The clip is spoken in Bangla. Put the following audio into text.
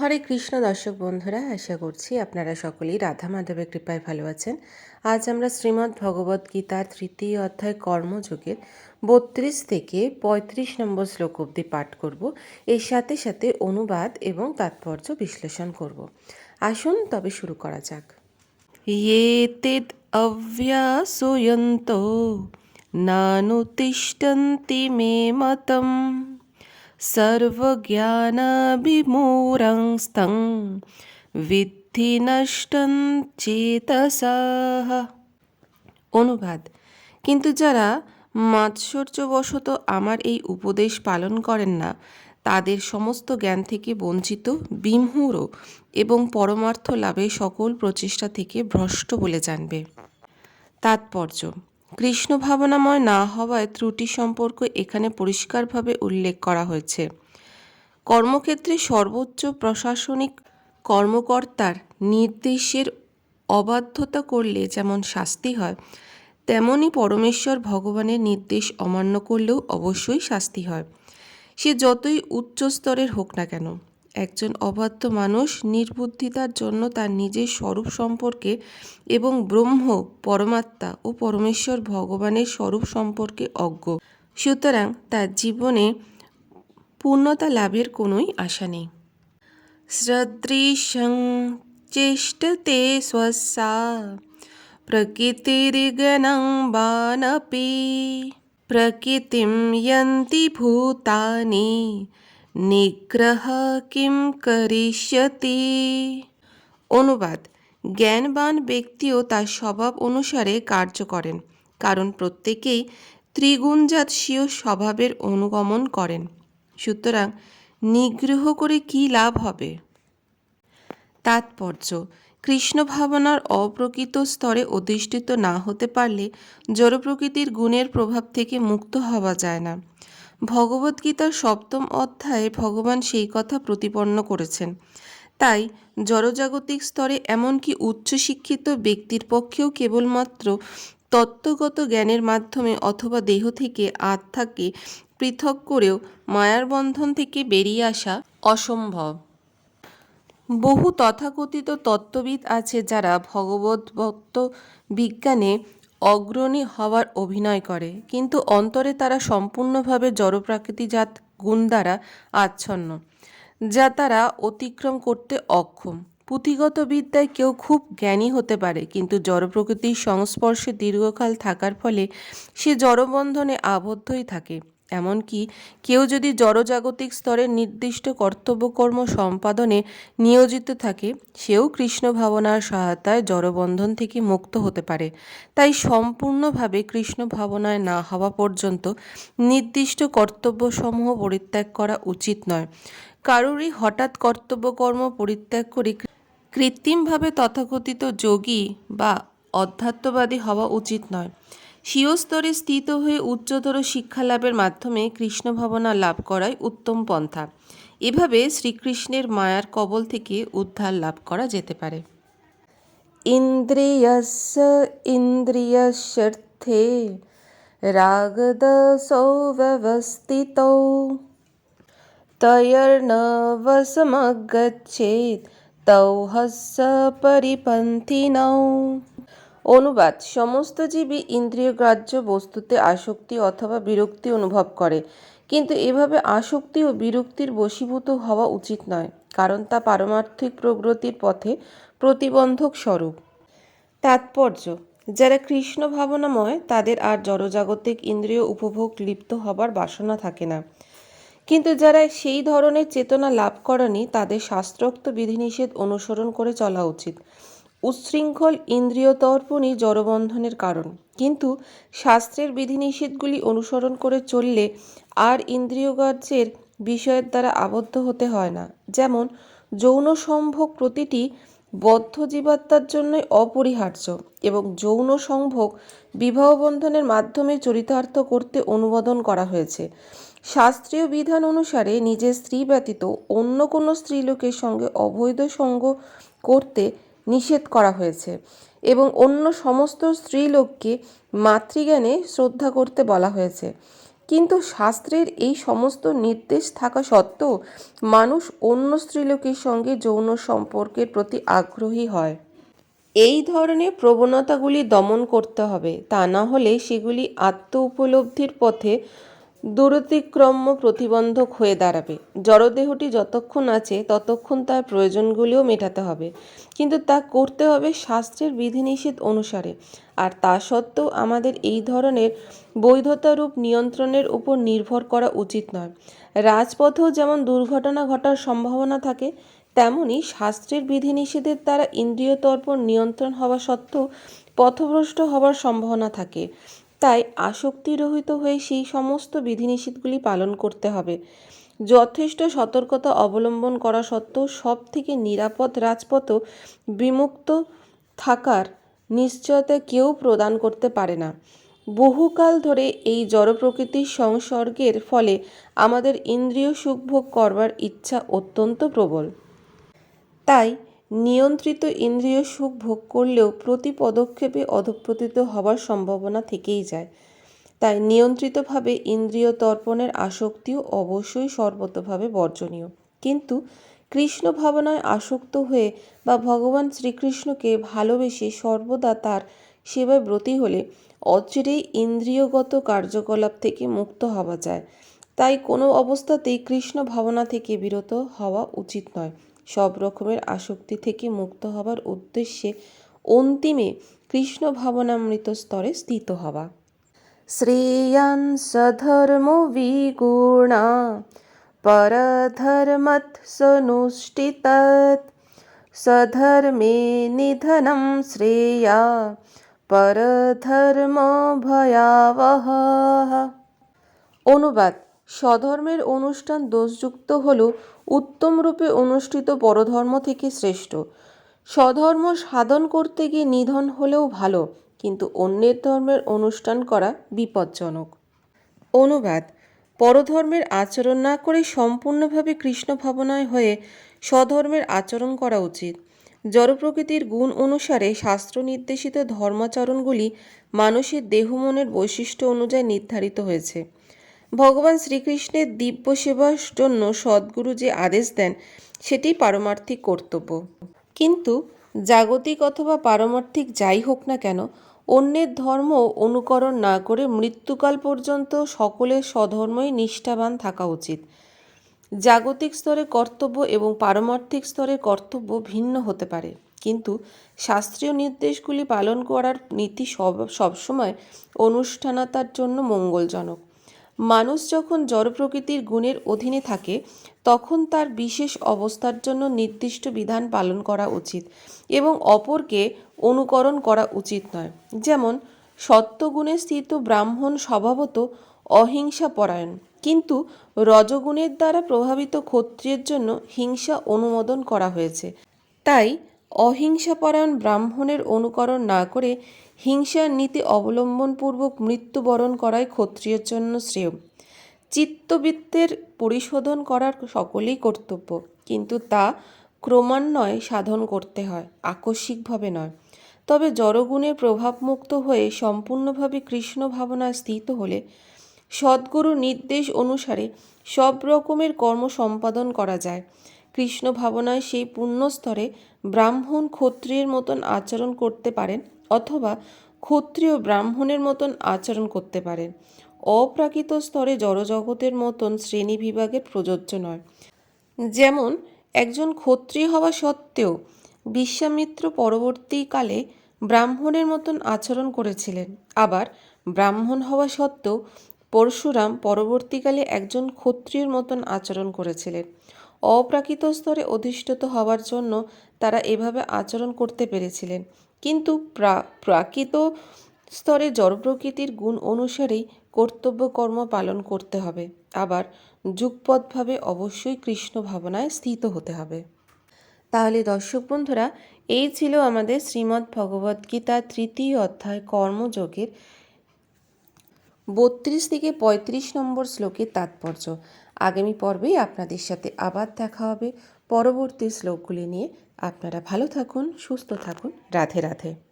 হরে কৃষ্ণ দর্শক বন্ধুরা, আশা করছি আপনারা সকলেই রাধা মাধবের কৃপায় ভালো আছেন। আজ আমরা শ্রীমদ্ ভগবদ্ গীতার তৃতীয় অধ্যায় কর্মযোগের বত্রিশ থেকে পঁয়ত্রিশ নম্বর শ্লোক অবধি পাঠ করব। এর সাথে সাথে অনুবাদ এবং তাৎপর্য বিশ্লেষণ করব। আসুন, তবে শুরু করা যাক। অভ্যাসয়ন্ত, নানুতিষ্ঠন্তি মে মতম। सर्वज्ञानाभिमूरंस्तं বিদ্ধি নষ্টং চেতসাহ অনুবাদ কিন্তু যারা মাৎসর্যবশত আমার এই উপদেশ পালন করেন না তাদের সমস্ত জ্ঞান থেকে বঞ্চিত বিমূঢ় এবং পরমার্থ লাভে সকল প্রচেষ্টা থেকে ভ্রষ্ট বলে জানবে তাৎপর্য কৃষ্ণ ভাবনাময় না হওয়ায় ত্রুটি সম্পর্ক এখানে পরিষ্কারভাবে উল্লেখ করা হয়েছে। কর্মক্ষেত্রে সর্বোচ্চ প্রশাসনিক কর্মকর্তার নির্দেশের অবাধ্যতা করলে যেমন শাস্তি হয় তেমনই পরমেশ্বর ভগবানের নির্দেশ অমান্য করলেও অবশ্যই শাস্তি হয়। সে যতই উচ্চ স্তরের হোক না কেন। একজন অবাধ্য মানুষ নির্বুদ্ধিতার জন্য তার নিজের স্বরূপ সম্পর্কে এবং ব্রহ্ম, পরমাত্মা ও পরমেশ্বর ভগবানের স্বরূপ সম্পর্কে অজ্ঞ। সুতরাং তার জীবনে পূর্ণতা লাভের কোনোই আশা নেই। সদৃশং চেষ্টতে স্বসা প্রকৃতিরিগণং বানপি। প্রকৃতিম ইয়ন্তি ভূতানি। নিগ্রহ কিম করিষ্যতি অনুবাদ জ্ঞানবান ব্যক্তিও তার স্বভাব অনুসারে কার্য করেন, কারণ প্রত্যেকেই ত্রিগুণজাত স্বভাবের অনুগমন করেন। সুতরাং নিগ্রহ করে কি লাভ হবে? তাৎপর্য। কৃষ্ণ ভাবনার অপ্রকৃত স্তরে অধিষ্ঠিত না হতে পারলে জড়প্রকৃতির গুণের প্রভাব থেকে মুক্ত হওয়া যায় না। ভগবদ্গীতার সপ্তম অধ্যায়ে ভগবান সেই কথা প্রতিপন্ন করেছেন। তাই জড়জাগতিক স্তরে এমনকি উচ্চশিক্ষিত ব্যক্তির পক্ষেও কেবলমাত্র তত্ত্বগত জ্ঞানের মাধ্যমে অথবা দেহ থেকে আত্মাকে পৃথক করেও মায়ার বন্ধন থেকে বেরিয়ে আসা অসম্ভব। বহু তথাকথিত তত্ত্ববিদ আছে যারা ভগবদ্ভক্ত বিজ্ঞানে অগ্রণী হওয়ার অভিনয় করে, কিন্তু অন্তরে তারা সম্পূর্ণভাবে জড়প্রাকৃতিজাত গুণ দ্বারা আচ্ছন্ন, যা তারা অতিক্রম করতে অক্ষম। পুঁথিগত বিদ্যায় কেউ খুব জ্ঞানী হতে পারে, কিন্তু জড়প্রকৃতির সংস্পর্শে দীর্ঘকাল থাকার ফলে সে জড়বন্ধনে আবদ্ধই থাকে। এমনকি কেউ যদি জড়জাগতিক স্তরে নির্দিষ্ট কর্তব্যকর্ম সম্পাদনে নিয়োজিত থাকে, সেও কৃষ্ণ ভাবনার সহায়তায় জড়বন্ধন থেকে মুক্ত হতে পারে। তাই সম্পূর্ণভাবে কৃষ্ণ ভাবনায় না হওয়া পর্যন্ত নির্দিষ্ট কর্তব্যসমূহ পরিত্যাগ করা উচিত নয়। কারোরই হঠাৎ কর্তব্যকর্ম পরিত্যাগ করে কৃত্রিমভাবে তথাকথিত যোগী বা অধ্যাত্মবাদী হওয়া উচিত নয়। স্বীয় স্তরে স্থিত হয়ে উচ্চতর শিক্ষা লাভের মাধ্যমে কৃষ্ণ ভাবনা লাভ করাই উত্তম পন্থা। এভাবে শ্রীকৃষ্ণের মায়ার কবল থেকে উদ্ধার লাভ করা যেতে পারে। ইন্দ্রিয়স্য ইন্দ্রিয়স্যর্থে রাগদসৌ ব্যবস্থিতৌ। তৈর্ন বসমগচ্ছেদ তৌ হস্য পরিপন্থিনৌ। অনুবাদ, সমস্ত জীবই ইন্দ্রিয়গ্রাহ্য বস্তুতে আসক্তি অথবা বিরক্তি অনুভব করে। কিন্তু এভাবে আসক্তি ও বিরক্তির বশীভূত হওয়া উচিত নয়, কারণ তা পারমার্থিক প্রগতির পথে প্রতিবন্ধক স্বরূপ। তাৎপর্য, যারা কৃষ্ণ ভাবনাময়, তাদের আর জড়জাগতিক ইন্দ্রিয় উপভোগ লিপ্ত হবার বাসনা থাকে না। কিন্তু যারা সেই ধরনের চেতনা লাভ করেনি, তাদের শাস্ত্রোক্ত বিধিনিষেধ অনুসরণ করে চলা উচিত। উচ্ছৃঙ্খল ইন্দ্রিয়তর্পণই জড়বন্ধনের কারণ। কিন্তু শাস্ত্রের বিধিনিষেধগুলি অনুসরণ করে চললে আর ইন্দ্রিয়গ্রাহ্যের বিষয়ের দ্বারা আবদ্ধ হতে হয় না। যেমন, যৌন সম্ভোগ প্রতিটি বদ্ধ জীবাত্মার জন্যই অপরিহার্য এবং যৌন সংভোগ বিবাহ বন্ধনের মাধ্যমে চরিতার্থ করতে অনুমোদন করা হয়েছে। শাস্ত্রীয় বিধান অনুসারে নিজের স্ত্রী ব্যতীত অন্য কোনো স্ত্রীলোকের সঙ্গে অবৈধ সঙ্গ করতে নিষেধ করা হয়েছে এবং অন্য সমস্ত স্ত্রীলোককে মাতৃজ্ঞানে শ্রদ্ধা করতে বলা হয়েছে। কিন্তু শাস্ত্রের এই সমস্ত নির্দেশ থাকা সত্ত্বেও মানুষ অন্য স্ত্রীলোকের সঙ্গে যৌন সম্পর্কের প্রতি আগ্রহী হয়। এই ধরনের প্রবণতাগুলি দমন করতে হবে। তা না হলে সেগুলি আত্ম উপলব্ধির পথে দূরতিক্রম্য প্রতিবন্ধক হয়ে দাঁড়াবে। জড়দেহটি যতক্ষণ আছে, ততক্ষণ তার প্রয়োজনগুলিও মেটাতে হবে। কিন্তু তা করতে হবে শাস্ত্রের বিধিনিষেধ অনুসারে। আর তা সত্ত্বেও আমাদের এই ধরনের বৈধতারূপ নিয়ন্ত্রণের উপর নির্ভর করা উচিত নয়। রাজপথেও যেমন দুর্ঘটনা ঘটার সম্ভাবনা থাকে, তেমনি শাস্ত্রের বিধিনিষেধের দ্বারা ইন্দ্রিয় তর্পণ নিয়ন্ত্রণ হওয়া সত্ত্বেও পথভ্রষ্ট হওয়ার সম্ভাবনা থাকে। তাই আসক্তিরহিত হয়ে সেই সমস্ত বিধিনিষেধগুলি পালন করতে হবে। যথেষ্ট সতর্কতা অবলম্বন করা সত্ত্বেও সব থেকে নিরাপদ রাজপথও বিমুক্ত থাকার নিশ্চয়তা কেউ প্রদান করতে পারে না। বহুকাল ধরে এই জড় প্রকৃতির সংসর্গের ফলে আমাদের ইন্দ্রিয় সুখভোগ করবার ইচ্ছা অত্যন্ত প্রবল। তাই নিয়ন্ত্রিত ইন্দ্রিয় সুখ ভোগ করলেও প্রতি পদক্ষেপে অধঃপতিত হওয়ার সম্ভাবনা থেকেই যায়। তাই নিয়ন্ত্রিতভাবে ইন্দ্রিয় তর্পণের আসক্তিও অবশ্যই সর্বতভাবে বর্জনীয়। কিন্তু কৃষ্ণ ভাবনায় আসক্ত হয়ে বা ভগবান শ্রীকৃষ্ণকে ভালোবেসে সর্বদা তার সেবায় ব্রতী হলে অচিরেই ইন্দ্রিয়গত কার্যকলাপ থেকে মুক্ত হওয়া যায়। তাই কোনো অবস্থাতেই কৃষ্ণ ভাবনা থেকে বিরত হওয়া উচিত নয়। সব রকমের আসক্তি থেকে মুক্ত হবার উদ্দেশ্যে অন্তিমে কৃষ্ণ ভাবনামৃত স্তরে স্থিত হওয়া শ্রেয়ান সধর্ম বিগুণা परधर्मत्सनुष्ठितत् सधर्मे निधनं श्रेया পরধর্ম ভয়াবহ অনুবাদ স্বধর্মের অনুষ্ঠান দোষযুক্ত হল উত্তমরূপে অনুষ্ঠিত পরধর্ম থেকে শ্রেষ্ঠ। স্বধর্ম সাধন করতে গিয়ে নিধন হলেও ভালো, কিন্তু অন্যের ধর্মের অনুষ্ঠান করা বিপজ্জনক। অনুবাদ, পরধর্মের আচরণ না করে সম্পূর্ণভাবে কৃষ্ণ ভাবনায় হয়ে স্বধর্মের আচরণ করা উচিত। জড়প্রকৃতির গুণ অনুসারে শাস্ত্র নির্দেশিত ধর্মাচরণগুলি মানুষের দেহ মনের বৈশিষ্ট্য অনুযায়ী নির্ধারিত হয়েছে। ভগবান শ্রীকৃষ্ণের দিব্য সেবার জন্য সদ্গুরু যে আদেশ দেন, সেটি পারমার্থিক কর্তব্য। কিন্তু জাগতিক অথবা পারমার্থিক যাই হোক না কেন, অন্যের ধর্ম অনুকরণ না করে মৃত্যুকাল পর্যন্ত সকলের স্বধর্মই নিষ্ঠাবান থাকা উচিত। জাগতিক স্তরে কর্তব্য এবং পারমার্থিক স্তরে কর্তব্য ভিন্ন হতে পারে। কিন্তু শাস্ত্রীয় নির্দেশগুলি পালন করার নীতি সব, সবসময় অনুষ্ঠানতার জন্য মঙ্গলজনক। মানুষ যখন জড় প্রকৃতির গুণের অধীনে থাকে, তখন তার বিশেষ অবস্থার জন্য নির্দিষ্ট বিধান পালন করা উচিত এবং অপরকে অনুকরণ করা উচিত নয়। যেমন, সত্যগুণে স্থিত ব্রাহ্মণ স্বভাবত অহিংসা পরায়ণ, কিন্তু রজগুণের দ্বারা প্রভাবিত ক্ষত্রিয়ের জন্য হিংসা অনুমোদন করা হয়েছে। তাই অহিংসাপরায়ণ ব্রাহ্মণের অনুকরণ না করে হিংসার নীতি অবলম্বনপূর্বক মৃত্যুবরণ করাই ক্ষত্রিয়ের জন্য শ্রেয়। চিত্তবৃত্তের পরিশোধন করার সকলেই কর্তব্য, কিন্তু তা ক্রমান্বয়ে সাধন করতে হয়, আকস্মিকভাবে নয়। তবে জড়গুণের প্রভাবমুক্ত হয়ে সম্পূর্ণভাবে কৃষ্ণ ভাবনায় স্থিত হলে সদ্গুরু নির্দেশ অনুসারে সব রকমের কর্ম সম্পাদন করা যায়। কৃষ্ণ ভাবনায় সেই পুণ্যস্তরে ব্রাহ্মণ ক্ষত্রিয়ের মতন আচরণ করতে পারেন অথবা ক্ষত্রিয় ব্রাহ্মণের মতন আচরণ করতে পারেন। অপ্রাকৃত স্তরে জড়জগতের মতন শ্রেণি বিভাগের প্রযোজ্য নয়। যেমন, একজন ক্ষত্রিয় হওয়া সত্ত্বেও বিশ্বামিত্র পরবর্তীকালে ব্রাহ্মণের মতন আচরণ করেছিলেন। আবার ব্রাহ্মণ হওয়া সত্ত্বেও পরশুরাম পরবর্তীকালে একজন ক্ষত্রিয়ের মতন আচরণ করেছিলেন। অপ্রাকৃত স্তরে অধিষ্ঠিত হওয়ার জন্য তারা এভাবে আচরণ করতে পেরেছিলেন। কিন্তু প্রা, প্রাকৃত স্তরে জড়প্রকৃতির গুণ অনুসারেই কর্তব্য কর্ম পালন করতে হবে। আবার যুগপথভাবে অবশ্যই কৃষ্ণ ভাবনায় স্থিত হতে হবে। তাহলে দর্শক বন্ধুরা, এই ছিল আমাদের শ্রীমদ্ ভগবদ্গীতার তৃতীয় অধ্যায় কর্মযোগের বত্রিশ থেকে পঁয়ত্রিশ নম্বর শ্লোকের তাৎপর্য। আগামী পর্বেই আপনাদের সাথে আবার দেখা হবে। পরবর্তী শ্লোকগুলি নিয়ে আপনারা ভালো থাকুন, সুস্থ থাকুন। রাধে রাধে।